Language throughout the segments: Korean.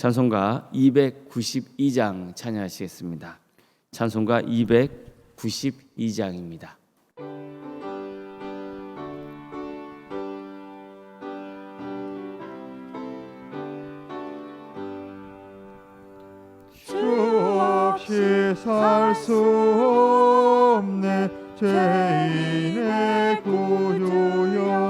찬송가 292장 찬양하시겠습니다. 찬송가 292장입니다. 주 없이 살 수 없네 죄인의 구주여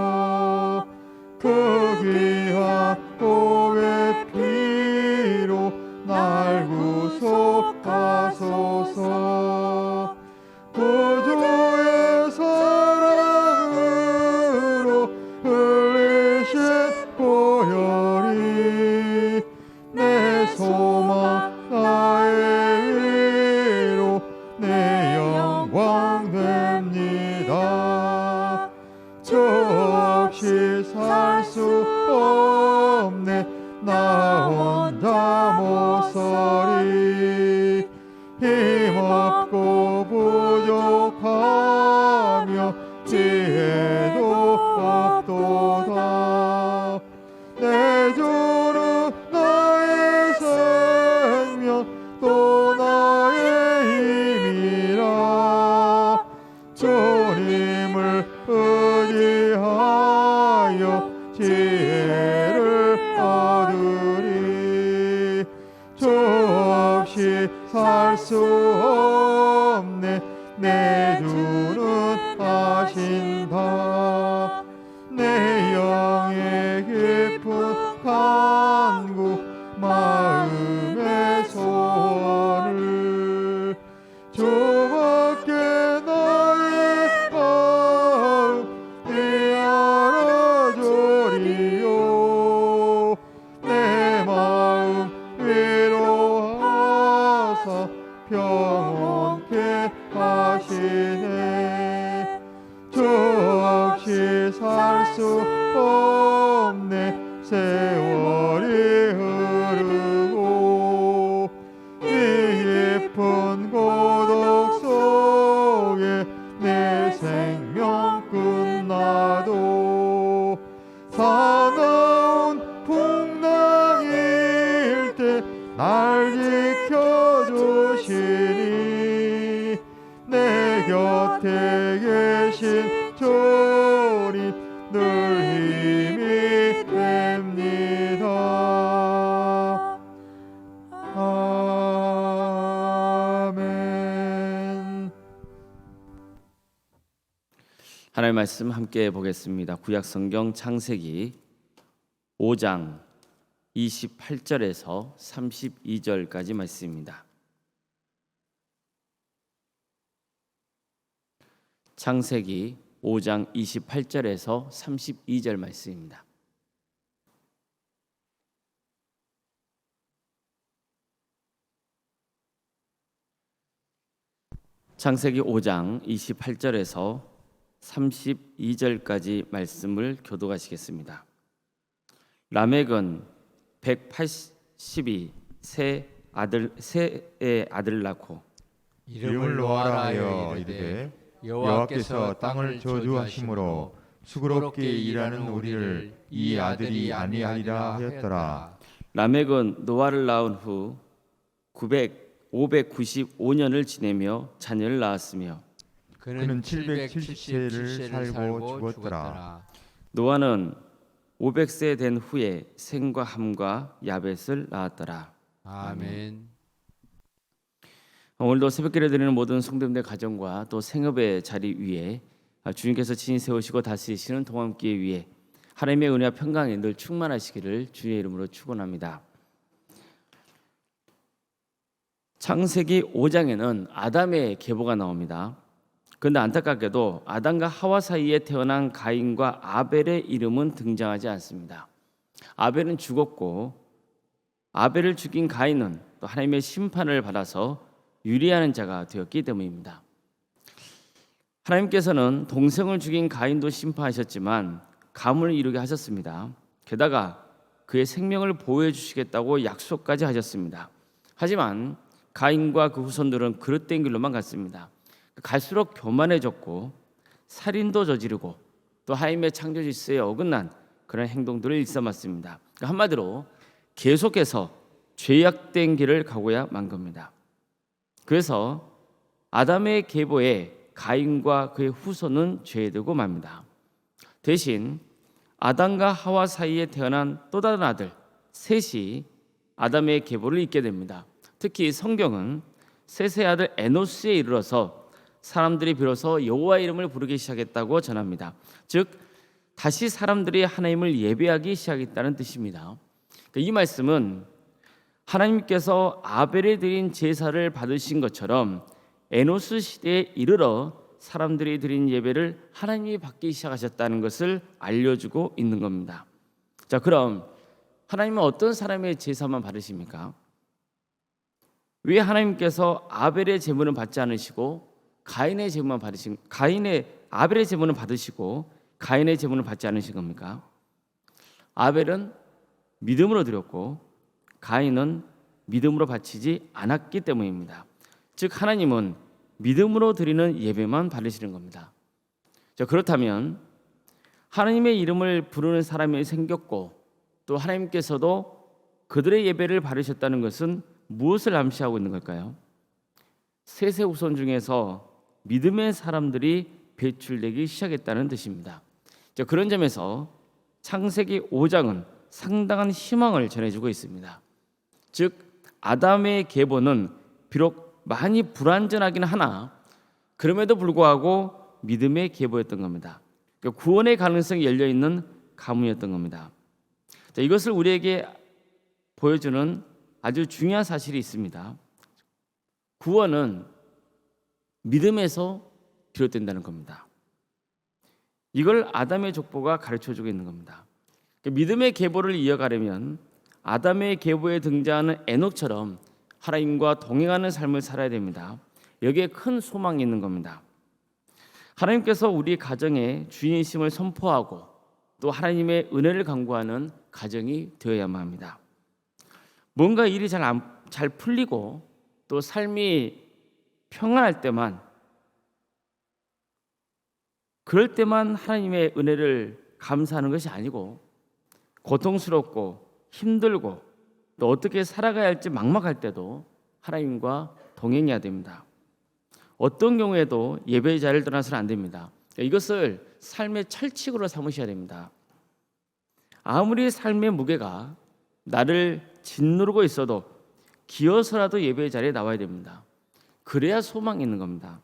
말씀 함께 보겠습니다. 구약 성경 창세기 5장 28절에서 32절까지 말씀입니다. 창세기 5장 28절에서 32절 말씀입니다. 창세기 5장 28절에서 32절까지 말씀을 교도하시겠습니다. 라멕은 180이 세 아들 세의 아들을 낳고 이름을 놓아라 하여 이르되 여호와께서 땅을 저주하심으로 수고롭게 일하는 우리를 이 아들이 아니하리라 하였더라 라멕은 노아를 낳은 후 900 595년을 지내며 자녀를 낳았으며 그는 770세를 살고 죽었더라 노아는 500세 된 후에 셈과 함과 야벳을 낳았더라. 아멘. 오늘도 새벽기를 드리는 모든 성도님들 가정과 또 생업의 자리 위에 주님께서 친히 세우시고 다스리시는 동함기에 위에 하나님의 은혜와 평강에 늘 충만하시기를 주의 이름으로 축원합니다. 창세기 5장에는 아담의 계보가 나옵니다. 그런데 안타깝게도 아담과 하와 사이에 태어난 가인과 아벨의 이름은 등장하지 않습니다. 아벨은 죽었고 아벨을 죽인 가인은 또 하나님의 심판을 받아서 유리하는 자가 되었기 때문입니다. 하나님께서는 동생을 죽인 가인도 심판하셨지만 가문을 이루게 하셨습니다. 게다가 그의 생명을 보호해 주시겠다고 약속까지 하셨습니다. 하지만 가인과 그 후손들은 그릇된 길로만 갔습니다. 갈수록 교만해졌고 살인도 저지르고 또 하나님의 창조 질서에 어긋난 그런 행동들을 일삼았습니다. 그러니까 한마디로 계속해서 죄악된 길을 가고야 만 겁니다. 그래서 아담의 계보에 가인과 그의 후손은 죄되고 맙니다. 대신 아담과 하와 사이에 태어난 또 다른 아들 셋이 아담의 계보를 잇게 됩니다. 특히 성경은 셋의 아들 에노스에 이르러서 사람들이 비로소 여호와 이름을 부르기 시작했다고 전합니다. 즉 다시 사람들이 하나님을 예배하기 시작했다는 뜻입니다. 그러니까 이 말씀은 하나님께서 아벨에 드린 제사를 받으신 것처럼 에노스 시대에 이르러 사람들이 드린 예배를 하나님이 받기 시작하셨다는 것을 알려주고 있는 겁니다. 자, 그럼 하나님은 어떤 사람의 제사만 받으십니까? 왜 하나님께서 아벨의 제물은 받지 않으시고 가인의 제물만 받으신 가인의 아벨의 제물은 받으시고 가인의 제물은 받지 않으신 겁니까? 아벨은 믿음으로 드렸고 가인은 믿음으로 바치지 않았기 때문입니다. 즉 하나님은 믿음으로 드리는 예배만 받으시는 겁니다. 자, 그렇다면 하나님의 이름을 부르는 사람이 생겼고 또 하나님께서도 그들의 예배를 받으셨다는 것은 무엇을 암시하고 있는 걸까요? 세세 후손 중에서 믿음의 사람들이 배출되기 시작했다는 뜻입니다. 자, 그런 점에서 창세기 5장은 상당한 희망을 전해주고 있습니다. 즉 아담의 계보는 비록 많이 불완전하긴 하나 그럼에도 불구하고 믿음의 계보였던 겁니다. 그러니까 구원의 가능성이 열려 있는 가문이었던 겁니다. 자, 이것을 우리에게 보여주는 아주 중요한 사실이 있습니다. 구원은 믿음에서 비롯된다는 겁니다. 이걸 아담의 족보가 가르쳐 주고 있는 겁니다. 그러니까 믿음의 계보를 이어가려면 아담의 계보에 등장하는 에녹처럼 하나님과 동행하는 삶을 살아야 됩니다. 여기에 큰 소망이 있는 겁니다. 하나님께서 우리 가정에 주인심을 선포하고 또 하나님의 은혜를 강구하는 가정이 되어야만 합니다. 뭔가 일이 잘 안 잘 풀리고 또 삶이 평안할 때만 그럴 때만 하나님의 은혜를 감사하는 것이 아니고 고통스럽고 힘들고 또 어떻게 살아가야 할지 막막할 때도 하나님과 동행해야 됩니다. 어떤 경우에도 예배의 자리를 떠나서는 안 됩니다. 이것을 삶의 철칙으로 삼으셔야 됩니다. 아무리 삶의 무게가 나를 짓누르고 있어도 기어서라도 예배의 자리에 나와야 됩니다. 그래야 소망이 있는 겁니다.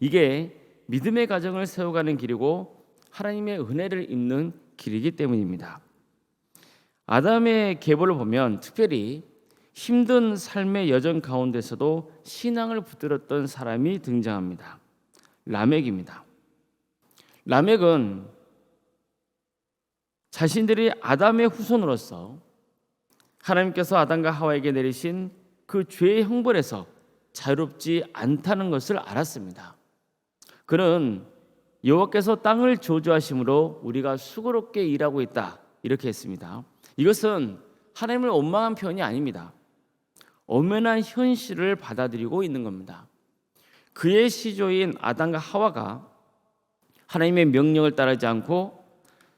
이게 믿음의 가정을 세워가는 길이고 하나님의 은혜를 입는 길이기 때문입니다. 아담의 계보를 보면 특별히 힘든 삶의 여정 가운데서도 신앙을 붙들었던 사람이 등장합니다. 라멕입니다. 라멕은 자신들이 아담의 후손으로서 하나님께서 아담과 하와에게 내리신 그 죄의 형벌에서 자유롭지 않다는 것을 알았습니다. 그는 여호와께서 땅을 저주하심으로 우리가 수고롭게 일하고 있다 이렇게 했습니다. 이것은 하나님을 원망한 표현이 아닙니다. 엄연한 현실을 받아들이고 있는 겁니다. 그의 시조인 아담과 하와가 하나님의 명령을 따르지 않고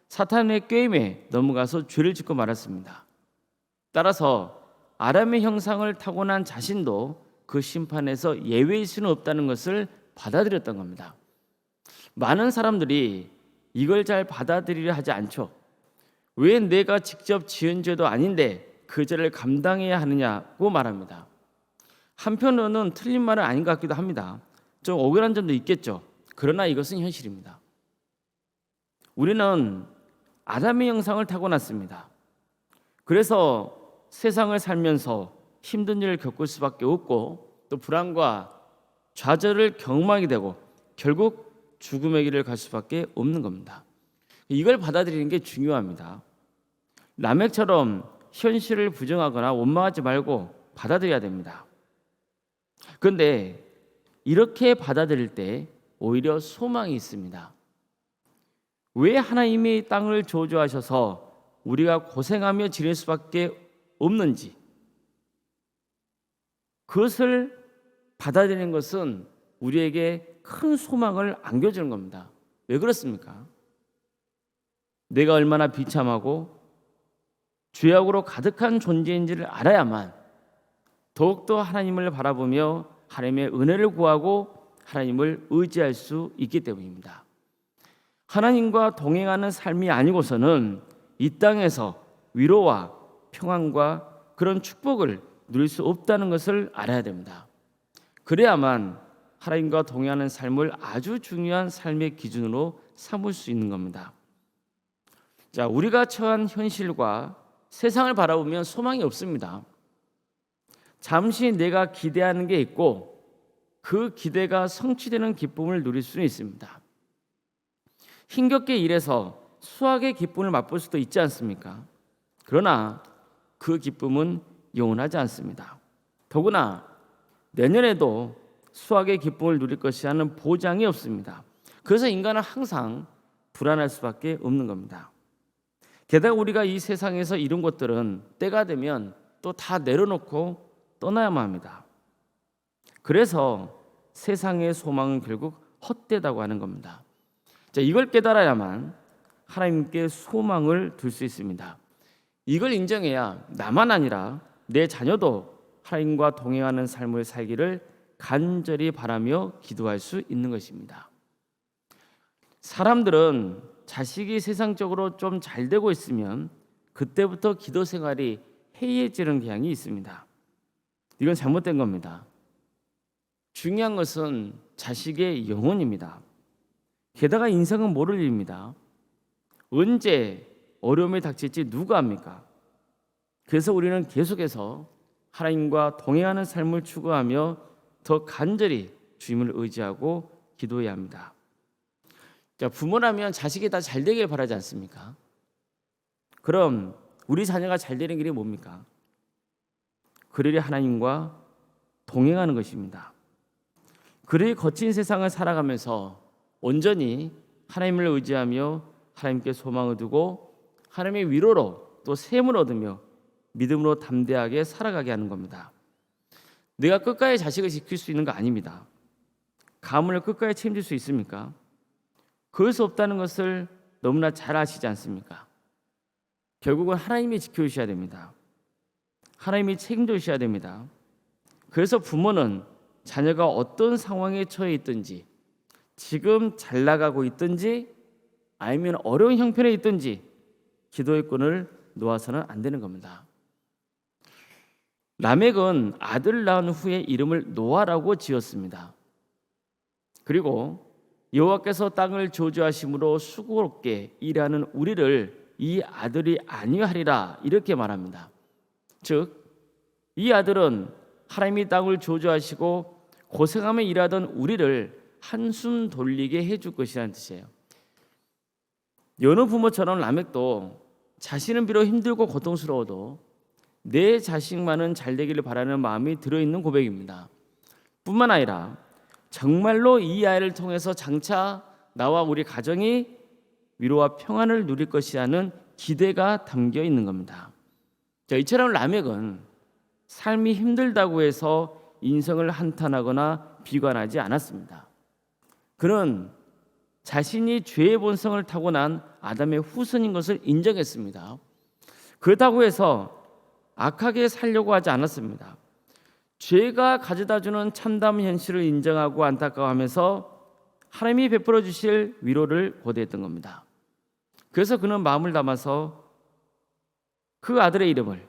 사탄의 꾀임에 넘어가서 죄를 짓고 말았습니다. 따라서 아람의 형상을 타고난 자신도 그 심판에서 예외일 수는 없다는 것을 받아들였던 겁니다. 많은 사람들이 이걸 잘 받아들이려 하지 않죠. 왜 내가 직접 지은 죄도 아닌데 그 죄를 감당해야 하느냐고 말합니다. 한편으로는 틀린 말은 아닌 것 같기도 합니다. 좀 억울한 점도 있겠죠. 그러나 이것은 현실입니다. 우리는 아담의 영상을 타고났습니다. 그래서 세상을 살면서 힘든 일을 겪을 수밖에 없고 또 불안과 좌절을 경험하게 되고 결국 죽음의 길을 갈 수밖에 없는 겁니다. 이걸 받아들이는 게 중요합니다. 라멕처럼 현실을 부정하거나 원망하지 말고 받아들여야 됩니다. 그런데 이렇게 받아들일 때 오히려 소망이 있습니다. 왜 하나님이 땅을 조주하셔서 우리가 고생하며 지낼 수밖에 없는지 그것을 받아들이는 것은 우리에게 큰 소망을 안겨주는 겁니다. 왜 그렇습니까? 내가 얼마나 비참하고 죄악으로 가득한 존재인지를 알아야만 더욱더 하나님을 바라보며 하나님의 은혜를 구하고 하나님을 의지할 수 있기 때문입니다. 하나님과 동행하는 삶이 아니고서는 이 땅에서 위로와 평안과 그런 축복을 누릴 수 없다는 것을 알아야 됩니다. 그래야만 하나님과 동행하는 삶을 아주 중요한 삶의 기준으로 삼을 수 있는 겁니다. 자, 우리가 처한 현실과 세상을 바라보면 소망이 없습니다. 잠시 내가 기대하는 게 있고 그 기대가 성취되는 기쁨을 누릴 수는 있습니다. 힘겹게 일해서 수학의 기쁨을 맛볼 수도 있지 않습니까? 그러나 그 기쁨은 영원하지 않습니다. 더구나 내년에도 수학의 기쁨을 누릴 것이라는 보장이 없습니다. 그래서 인간은 항상 불안할 수밖에 없는 겁니다. 게다가 우리가 이 세상에서 이룬 것들은 때가 되면 또 다 내려놓고 떠나야만 합니다. 그래서 세상의 소망은 결국 헛되다고 하는 겁니다. 자, 이걸 깨달아야만 하나님께 소망을 둘 수 있습니다. 이걸 인정해야 나만 아니라 내 자녀도 하나님과 동행하는 삶을 살기를 간절히 바라며 기도할 수 있는 것입니다. 사람들은 자식이 세상적으로 좀 잘 되고 있으면 그때부터 기도 생활이 해이해지는 경향이 있습니다. 이건 잘못된 겁니다. 중요한 것은 자식의 영혼입니다. 게다가 인생은 모를 일입니다. 언제 어려움이 닥칠지 누가 압니까? 그래서 우리는 계속해서 하나님과 동행하는 삶을 추구하며 더 간절히 주님을 의지하고 기도해야 합니다. 자, 부모라면 자식이 다 잘 되길 바라지 않습니까? 그럼 우리 자녀가 잘 되는 길이 뭡니까? 그들이 하나님과 동행하는 것입니다. 그들이 거친 세상을 살아가면서 온전히 하나님을 의지하며 하나님께 소망을 두고 하나님의 위로로 또 샘을 얻으며 믿음으로 담대하게 살아가게 하는 겁니다. 내가 끝까지 자식을 지킬 수 있는 거 아닙니다. 가문을 끝까지 책임질 수 있습니까? 그럴 수 없다는 것을 너무나 잘 아시지 않습니까? 결국은 하나님이 지켜주셔야 됩니다. 하나님이 책임져 주셔야 됩니다. 그래서 부모는 자녀가 어떤 상황에 처해 있든지 지금 잘 나가고 있든지 아니면 어려운 형편에 있든지 기도의 꾼을 놓아서는 안 되는 겁니다. 라멕은 아들 낳은 후에 이름을 노아라고 지었습니다. 그리고 여호와께서 땅을 저주하심으로 수고롭게 일하는 우리를 이 아들이 아니하리라 이렇게 말합니다. 즉 이 아들은 하나님이 땅을 저주하시고 고생하며 일하던 우리를 한숨 돌리게 해줄 것이라는 뜻이에요. 여느 부모처럼 라멕도 자신은 비록 힘들고 고통스러워도 내 자식만은 잘 되기를 바라는 마음이 들어있는 고백입니다. 뿐만 아니라 정말로 이 아이를 통해서 장차 나와 우리 가정이 위로와 평안을 누릴 것이라는 기대가 담겨 있는 겁니다. 자, 이처럼 라멕은 삶이 힘들다고 해서 인성을 한탄하거나 비관하지 않았습니다. 그는 자신이 죄의 본성을 타고난 아담의 후손인 것을 인정했습니다. 그렇다고 해서 악하게 살려고 하지 않았습니다. 죄가 가져다 주는 참담 현실을 인정하고 안타까워하면서 하나님이 베풀어 주실 위로를 고대했던 겁니다. 그래서 그는 마음을 담아서 그 아들의 이름을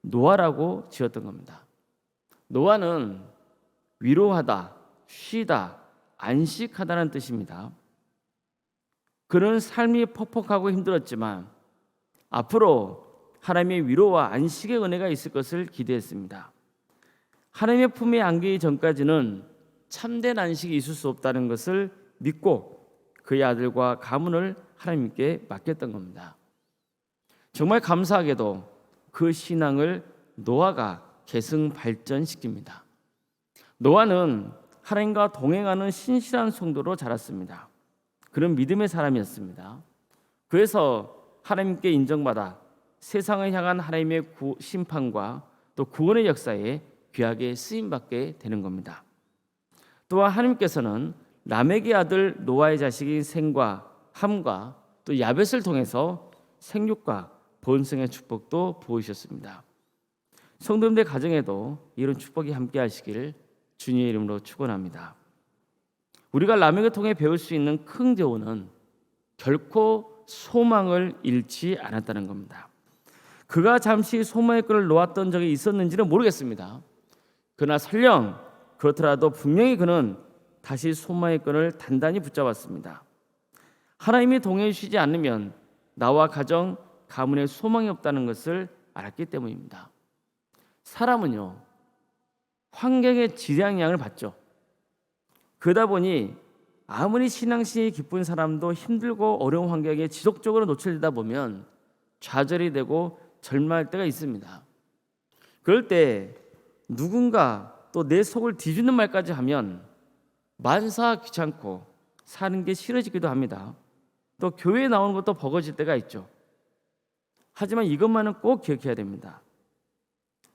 노아라고 지었던 겁니다. 노아는 위로하다, 쉬다, 안식하다는 뜻입니다. 그는 삶이 퍽퍽하고 힘들었지만 앞으로 하나님의 위로와 안식의 은혜가 있을 것을 기대했습니다. 하나님의 품에 안기기 전까지는 참된 안식이 있을 수 없다는 것을 믿고 그의 아들과 가문을 하나님께 맡겼던 겁니다. 정말 감사하게도 그 신앙을 노아가 계승 발전시킵니다. 노아는 하나님과 동행하는 신실한 성도로 자랐습니다. 그런 믿음의 사람이었습니다. 그래서 하나님께 인정받아 세상을 향한 하나님의 구, 심판과 또 구원의 역사에 귀하게 쓰임 받게 되는 겁니다. 또한 하나님께서는 라멕의 아들 노아의 자식인 셈과 함과 또 야벳을 통해서 생육과 번성의 축복도 보이셨습니다. 성도님들 가정에도 이런 축복이 함께 하시기를 주님의 이름으로 축원합니다. 우리가 라멕을 통해 배울 수 있는 큰 교훈은 결코 소망을 잃지 않았다는 겁니다. 그가 잠시 소망의 끈을 놓았던 적이 있었는지는 모르겠습니다. 그러나 설령 그렇더라도 분명히 그는 다시 소망의 끈을 단단히 붙잡았습니다. 하나님이 동행해 주시지 않으면 나와 가정, 가문에 소망이 없다는 것을 알았기 때문입니다. 사람은요 환경의 지량양을 받죠. 그러다 보니 아무리 신앙심이 깊은 사람도 힘들고 어려운 환경에 지속적으로 노출되다 보면 좌절이 되고 절망할 때가 있습니다. 그럴 때 누군가 또 내 속을 뒤집는 말까지 하면 만사 귀찮고 사는 게 싫어지기도 합니다. 또 교회에 나오는 것도 버거질 때가 있죠. 하지만 이것만은 꼭 기억해야 됩니다.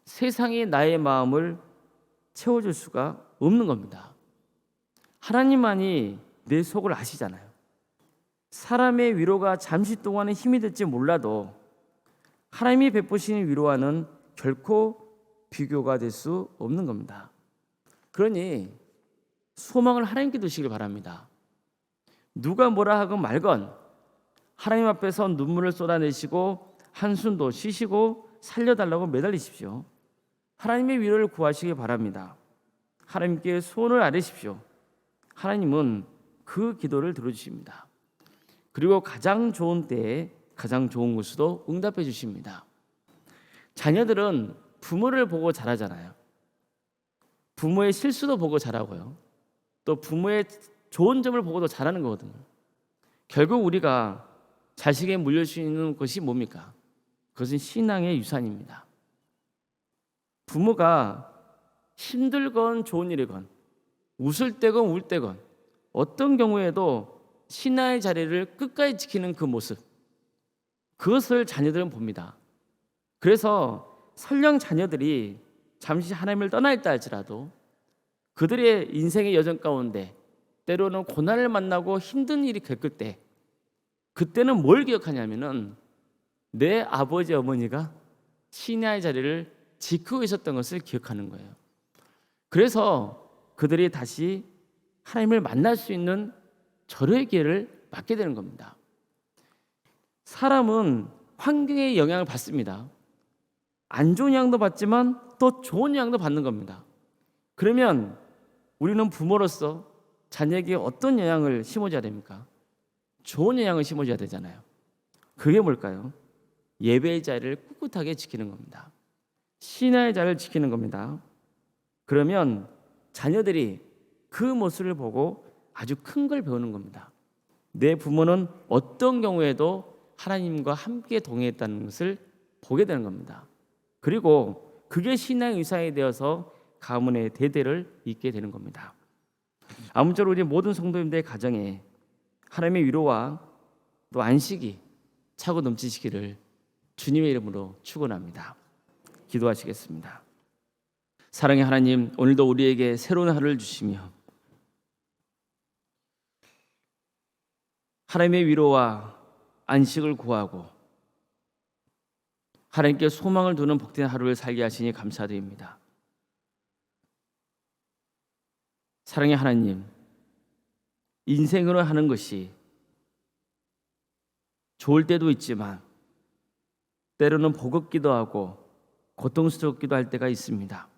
세상이 나의 마음을 채워줄 수가 없는 겁니다. 하나님만이 내 속을 아시잖아요. 사람의 위로가 잠시 동안은 힘이 될지 몰라도 하나님이 베푸시는 위로와는 결코 비교가 될 수 없는 겁니다. 그러니 소망을 하나님께 두시길 바랍니다. 누가 뭐라 하건 말건 하나님 앞에서 눈물을 쏟아내시고 한숨도 쉬시고 살려달라고 매달리십시오. 하나님의 위로를 구하시기 바랍니다. 하나님께 손을 아뢰십시오. 하나님은 그 기도를 들어주십니다. 그리고 가장 좋은 때에 가장 좋은 곳으로 응답해 주십니다. 자녀들은 부모를 보고 자라잖아요. 부모의 실수도 보고 자라고요. 또 부모의 좋은 점을 보고도 자라는 거거든요. 결국 우리가 자식에 물려주는 것이 뭡니까? 그것은 신앙의 유산입니다. 부모가 힘들건 좋은 일이건 웃을 때건 울 때건 어떤 경우에도 신앙의 자리를 끝까지 지키는 그 모습 그것을 자녀들은 봅니다. 그래서 설령 자녀들이 잠시 하나님을 떠나 있다 할지라도 그들의 인생의 여정 가운데 때로는 고난을 만나고 힘든 일이 겪을 때 그때는 뭘 기억하냐면은 내 아버지 어머니가 신의 자리를 지키고 있었던 것을 기억하는 거예요. 그래서 그들이 다시 하나님을 만날 수 있는 절호의 기회를 맞게 되는 겁니다. 사람은 환경의 영향을 받습니다. 안 좋은 영향도 받지만 또 좋은 영향도 받는 겁니다. 그러면 우리는 부모로서 자녀에게 어떤 영향을 심어줘야 됩니까? 좋은 영향을 심어줘야 되잖아요. 그게 뭘까요? 예배의 자리를 꿋꿋하게 지키는 겁니다. 신화의 자리를 지키는 겁니다. 그러면 자녀들이 그 모습을 보고 아주 큰 걸 배우는 겁니다. 내 부모는 어떤 경우에도 하나님과 함께 동행했다는 것을 보게 되는 겁니다. 그리고 그게 신앙의 유산이 되어서 가문의 대대를 잇게 되는 겁니다. 아무쪼록 우리 모든 성도님들의 가정에 하나님의 위로와 또 안식이 차고 넘치시기를 주님의 이름으로 축원합니다. 기도하시겠습니다. 사랑의 하나님, 오늘도 우리에게 새로운 하루를 주시며 하나님의 위로와 안식을 구하고 하나님께 소망을 두는 복된 하루를 살게 하시니 감사드립니다. 사랑의 하나님, 인생으로 하는 것이 좋을 때도 있지만 때로는 버겁기도 하고 고통스럽기도 할 때가 있습니다.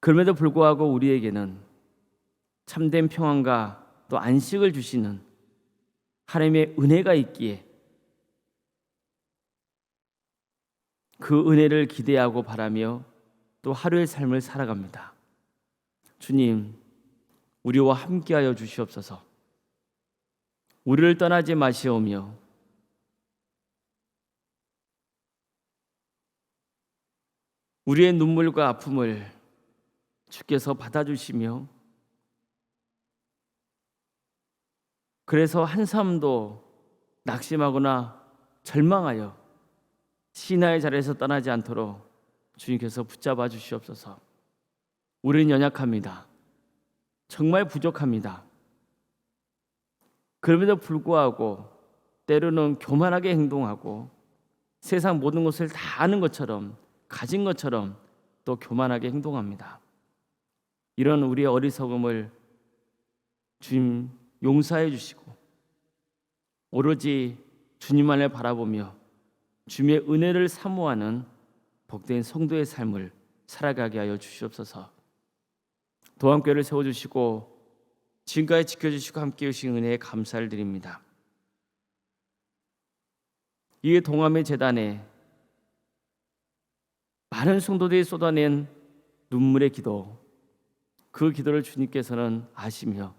그럼에도 불구하고 우리에게는 참된 평안과 또 안식을 주시는 하나님의 은혜가 있기에 그 은혜를 기대하고 바라며 또 하루의 삶을 살아갑니다. 주님, 우리와 함께하여 주시옵소서. 우리를 떠나지 마시오며 우리의 눈물과 아픔을 주께서 받아주시며 그래서 한 사람도 낙심하거나 절망하여 신하의 자리에서 떠나지 않도록 주님께서 붙잡아 주시옵소서. 우리는 연약합니다. 정말 부족합니다. 그럼에도 불구하고 때로는 교만하게 행동하고 세상 모든 것을 다 아는 것처럼 가진 것처럼 또 교만하게 행동합니다. 이런 우리의 어리석음을 주님 용서해 주시고 오로지 주님만을 바라보며 주님의 은혜를 사모하는 복된 성도의 삶을 살아가게 하여 주시옵소서. 도함교를 세워 주시고 지금까지 지켜 주시고 함께 해 주신 은혜에 감사를 드립니다. 이에 동암의 재단에 많은 성도들이 쏟아낸 눈물의 기도 그 기도를 주님께서는 아시며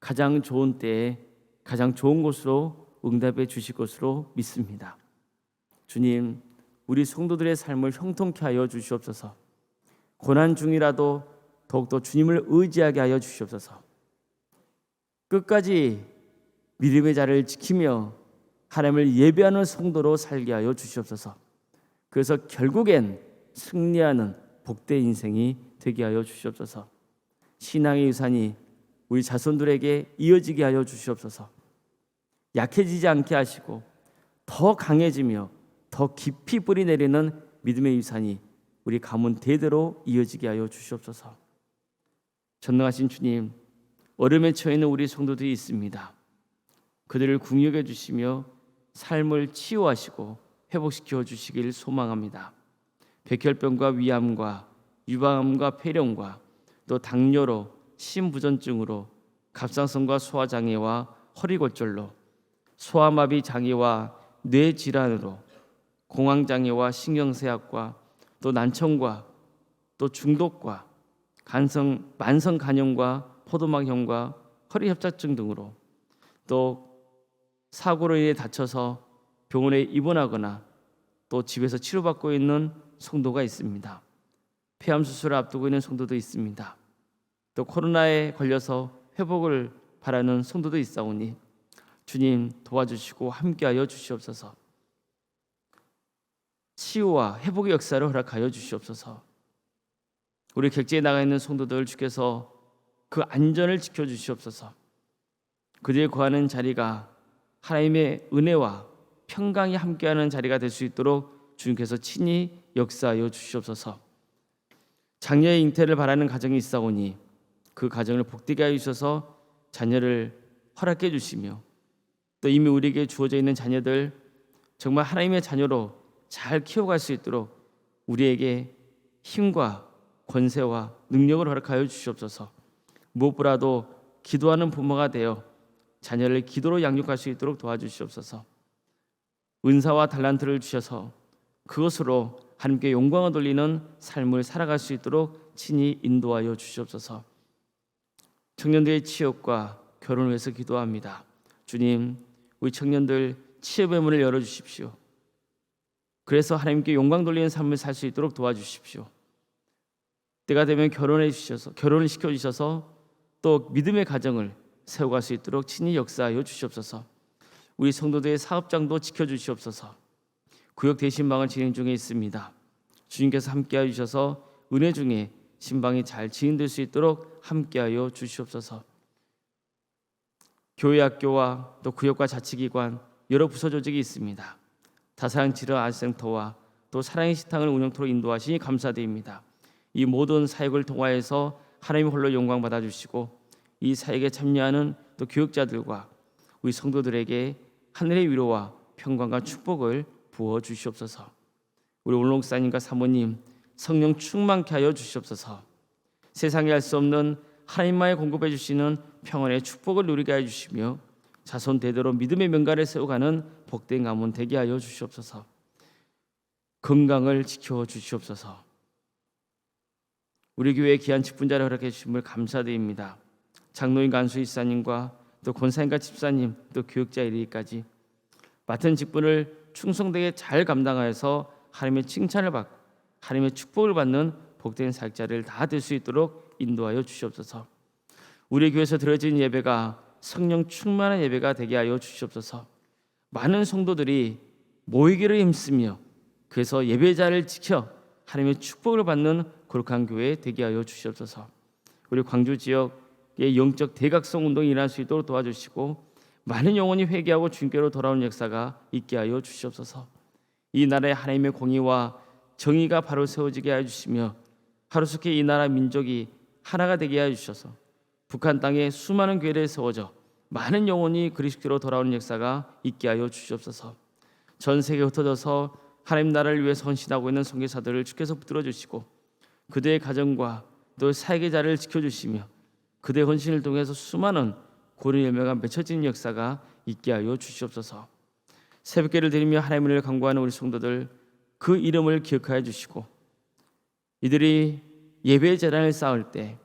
가장 좋은 때에 가장 좋은 곳으로 응답해 주실 것으로 믿습니다. 주님, 우리 성도들의 삶을 형통케 하여 주시옵소서. 고난 중이라도 더욱더 주님을 의지하게 하여 주시옵소서. 끝까지 믿음의 자를 지키며 하나님을 예배하는 성도로 살게 하여 주시옵소서. 그래서 결국엔 승리하는 복된 인생이 되게 하여 주시옵소서. 신앙의 유산이 우리 자손들에게 이어지게 하여 주시옵소서. 약해지지 않게 하시고 더 강해지며 더 깊이 뿌리 내리는 믿음의 유산이 우리 가문 대대로 이어지게 하여 주시옵소서. 전능하신 주님, 얼음에 처해 있는 우리 성도들이 있습니다. 그들을 궁욕해 주시며 삶을 치유하시고 회복시켜 주시길 소망합니다. 백혈병과 위암과 유방암과 폐렴과 또 당뇨로 심부전증으로 갑상선과 소화 장애와 허리 골절로 소아마비 장애와 뇌 질환으로 공황 장애와 신경쇠약과 또 난청과 또 중독과 간성 만성 간염과 포도막염과 허리 협착증 등으로 또 사고로 인해 다쳐서 병원에 입원하거나 또 집에서 치료받고 있는 성도가 있습니다. 폐암 수술을 앞두고 있는 성도도 있습니다. 또 코로나에 걸려서 회복을 바라는 성도도 있사오니 주님 도와주시고 함께하여 주시옵소서. 치유와 회복의 역사를 허락하여 주시옵소서. 우리 객지에 나가 있는 성도들 주께서 그 안전을 지켜 주시옵소서. 그들이 거하는 자리가 하나님의 은혜와 평강이 함께하는 자리가 될 수 있도록 주님께서 친히 역사하여 주시옵소서. 장녀의 잉태를 바라는 가정이 있사오니 그 가정을 복되게 하여 주셔서 자녀를 허락해 주시며 또 이미 우리에게 주어져 있는 자녀들 정말 하나님의 자녀로 잘 키워갈 수 있도록 우리에게 힘과 권세와 능력을 허락하여 주시옵소서. 무엇보다도 기도하는 부모가 되어 자녀를 기도로 양육할 수 있도록 도와주시옵소서. 은사와 달란트를 주셔서 그것으로 하나님께 영광을 돌리는 삶을 살아갈 수 있도록 친히 인도하여 주시옵소서. 청년들의 취업과 결혼을 위해서 기도합니다. 주님, 우리 청년들 취업의 문을 열어 주십시오. 그래서 하나님께 영광 돌리는 삶을 살 수 있도록 도와주십시오. 때가 되면 결혼해 주셔서 결혼을 시켜 주셔서 또 믿음의 가정을 세워갈 수 있도록 친히 역사하여 주시옵소서. 우리 성도들의 사업장도 지켜 주시옵소서. 구역 대신방을 진행 중에 있습니다. 주님께서 함께하여 주셔서 은혜 중에 신방이 잘 진행될 수 있도록 함께하여 주시옵소서. 교회 학교와 또 구역과 자치기관 여러 부서 조직이 있습니다. 다사랑 지려 아센터와 또 사랑의 식당을 운영토로 인도하시니 감사드립니다. 이 모든 사역을 통하여서 하나님 홀로 영광 받아 주시고 이 사역에 참여하는 또 교육자들과 우리 성도들에게 하늘의 위로와 평강과 축복을 부어 주시옵소서. 우리 올롱사님과 사모님 성령 충만케 하여 주시옵소서. 세상에 할수 없는 하나님만이 공급해 주시는 평안의 축복을 누리게 해 주시며 자손 대대로 믿음의 명가를 세워가는 복된 가문 되게 하여 주시옵소서. 건강을 지켜 주시옵소서. 우리 교회 귀한 직분자를 허락해 주심을 감사드립니다. 장로인 간수 이사님과 또 권사님과 집사님 또 교육자 이르기까지 맡은 직분을 충성되게 잘 감당하여서 하나님의 칭찬을 받고 하나님의 축복을 받는 복된 사역자를 다 될 수 있도록 인도하여 주시옵소서. 우리 교회에서 드려진 예배가 성령 충만한 예배가 되게 하여 주시옵소서. 많은 성도들이 모이기를 힘쓰며 그래서 예배자를 지켜 하나님의 축복을 받는 거룩한 교회 되게 하여 주시옵소서. 우리 광주 지역의 영적 대각성 운동이 일어날 수 있도록 도와주시고 많은 영혼이 회개하고 주님께로 돌아오는 역사가 있게 하여 주시옵소서. 이 나라의 하나님의 공의와 정의가 바로 세워지게 하여 주시며 하루속히 이 나라 민족이 하나가 되게 하여 주셔서 북한 땅에 수많은 교회를 세워져 많은 영혼이 그리스도로 돌아오는 역사가 있게 하여 주시옵소서. 전 세계에 흩어져서 하나님 나라를 위해 헌신하고 있는 선교사들을 주께서 붙들어 주시고 그들의 가정과 또 사회계자를 지켜 주시며 그들의 헌신을 통해서 수많은 고린 열매가 맺혀지는 역사가 있게 하여 주시옵소서. 새벽기를 드리며 하나님을 간구하는 우리 성도들 그 이름을 기억하여 주시고 이들이 예배 재단을 쌓을 때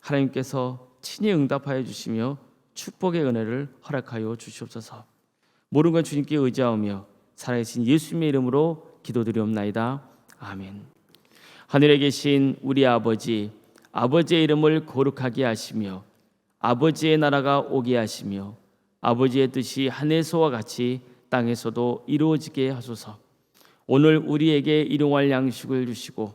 하나님께서 친히 응답하여 주시며 축복의 은혜를 허락하여 주시옵소서. 모든 건 주님께 의지하며 살아계신 예수님의 이름으로 기도드리옵나이다. 아멘. 하늘에 계신 우리 아버지 아버지의 이름을 거룩하게 하시며 아버지의 나라가 오게 하시며 아버지의 뜻이 하늘에서와 같이 땅에서도 이루어지게 하소서. 오늘 우리에게 일용할 양식을 주시고